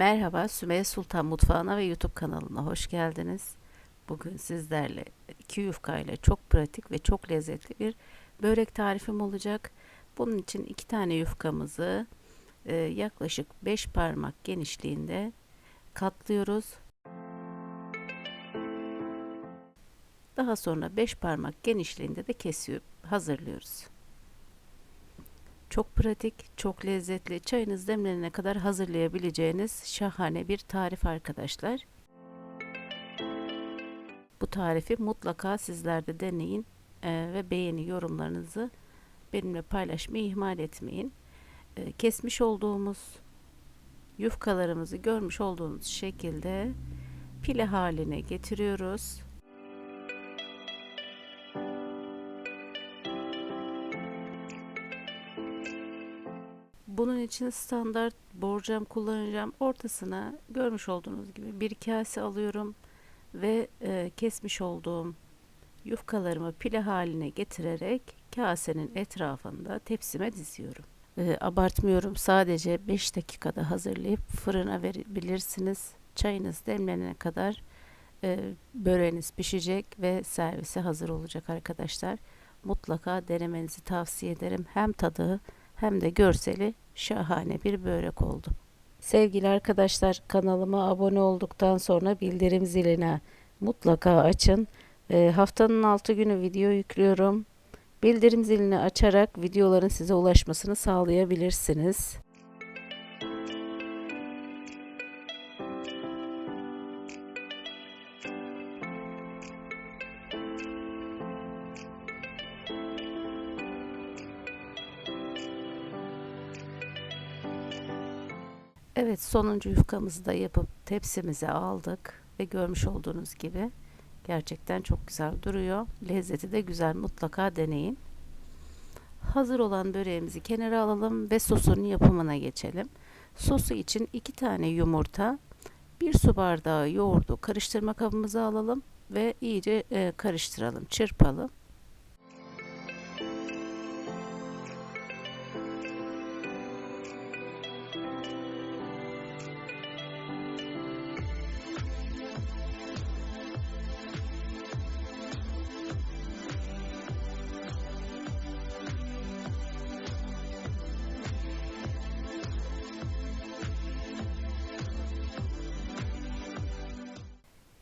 Merhaba, Sümeyye Sultan Mutfağı'na ve YouTube kanalına hoş geldiniz. Bugün sizlerle iki yufka ile çok pratik ve çok lezzetli bir börek tarifim olacak. Bunun için iki tane yufkamızı e, yaklaşık 5 parmak genişliğinde katlıyoruz. Daha sonra 5 parmak genişliğinde de kesiyor, hazırlıyoruz. Çok pratik, çok lezzetli, çayınız demlenene kadar hazırlayabileceğiniz şahane bir tarif arkadaşlar. Bu tarifi mutlaka sizler de deneyin e, ve beğeni yorumlarınızı benimle paylaşmayı ihmal etmeyin. E, kesmiş olduğumuz yufkalarımızı görmüş olduğunuz şekilde pile haline getiriyoruz. Bunun için standart borcam kullanacağım. Ortasına görmüş olduğunuz gibi bir kase alıyorum ve e, kesmiş olduğum yufkalarımı pile haline getirerek kasenin etrafında tepsime diziyorum. E, abartmıyorum. Sadece 5 dakikada hazırlayıp fırına verebilirsiniz. Çayınız demlenene kadar e, böreğiniz pişecek ve servise hazır olacak arkadaşlar. Mutlaka denemenizi tavsiye ederim. Hem tadı hem de görseli şahane bir börek oldu. Sevgili arkadaşlar kanalıma abone olduktan sonra bildirim ziline mutlaka açın. E, haftanın 6 günü video yüklüyorum. Bildirim zilini açarak videoların size ulaşmasını sağlayabilirsiniz. Evet sonuncu yufkamızı da yapıp tepsimize aldık ve görmüş olduğunuz gibi gerçekten çok güzel duruyor. Lezzeti de güzel mutlaka deneyin. Hazır olan böreğimizi kenara alalım ve sosunun yapımına geçelim. Sosu için 2 tane yumurta, 1 su bardağı yoğurdu karıştırma kabımıza alalım ve iyice e, karıştıralım, çırpalım.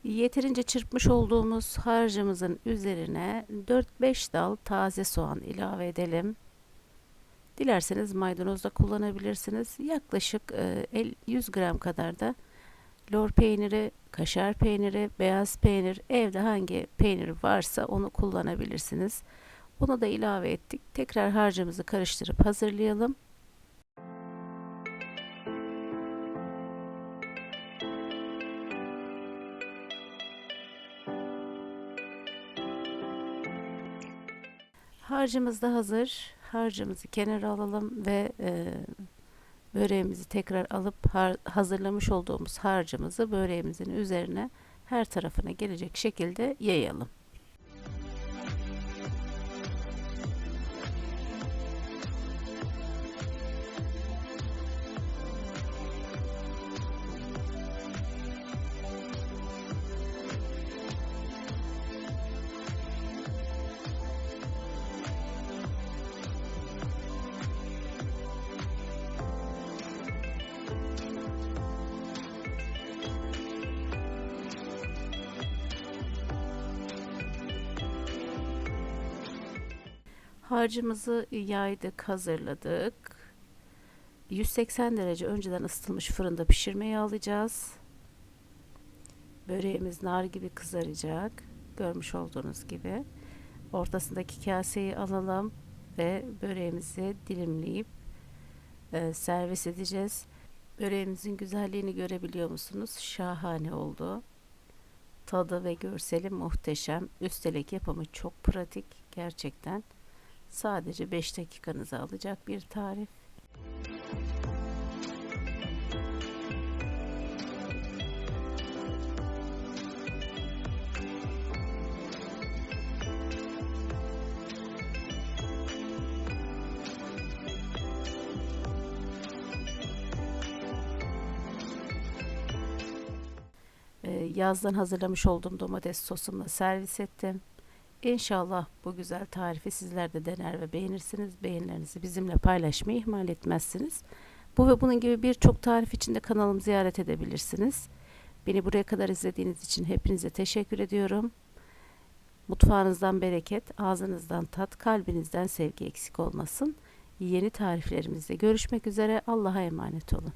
Yeterince çırpmış olduğumuz harcımızın üzerine 4-5 dal taze soğan ilave edelim. Dilerseniz maydanoz da kullanabilirsiniz. Yaklaşık 100 gram kadar da lor peyniri, kaşar peyniri, beyaz peynir, evde hangi peynir varsa onu kullanabilirsiniz. Bunu da ilave ettik. Tekrar harcımızı karıştırıp hazırlayalım. Harcımız da hazır. Harcımızı kenara alalım ve e, böreğimizi tekrar alıp har hazırlamış olduğumuz harcımızı böreğimizin üzerine her tarafına gelecek şekilde yayalım. Harcımızı yaydık, hazırladık. 180 derece önceden ısıtılmış fırında pişirmeye alacağız. Böreğimiz nar gibi kızaracak. Görmüş olduğunuz gibi. Ortasındaki kaseyi alalım ve böreğimizi dilimleyip e, servis edeceğiz. Böreğimizin güzelliğini görebiliyor musunuz? Şahane oldu. Tadı ve görseli muhteşem. Üstelik yapımı çok pratik gerçekten. Sadece 5 dakikanızı alacak bir tarif. yazdan hazırlamış olduğum domates sosumla servis ettim. İnşallah bu güzel tarifi sizler de dener ve beğenirsiniz. Beğenilerinizi bizimle paylaşmayı ihmal etmezsiniz. Bu ve bunun gibi birçok tarif için de kanalımı ziyaret edebilirsiniz. Beni buraya kadar izlediğiniz için hepinize teşekkür ediyorum. Mutfağınızdan bereket, ağzınızdan tat, kalbinizden sevgi eksik olmasın. Yeni tariflerimizde görüşmek üzere. Allah'a emanet olun.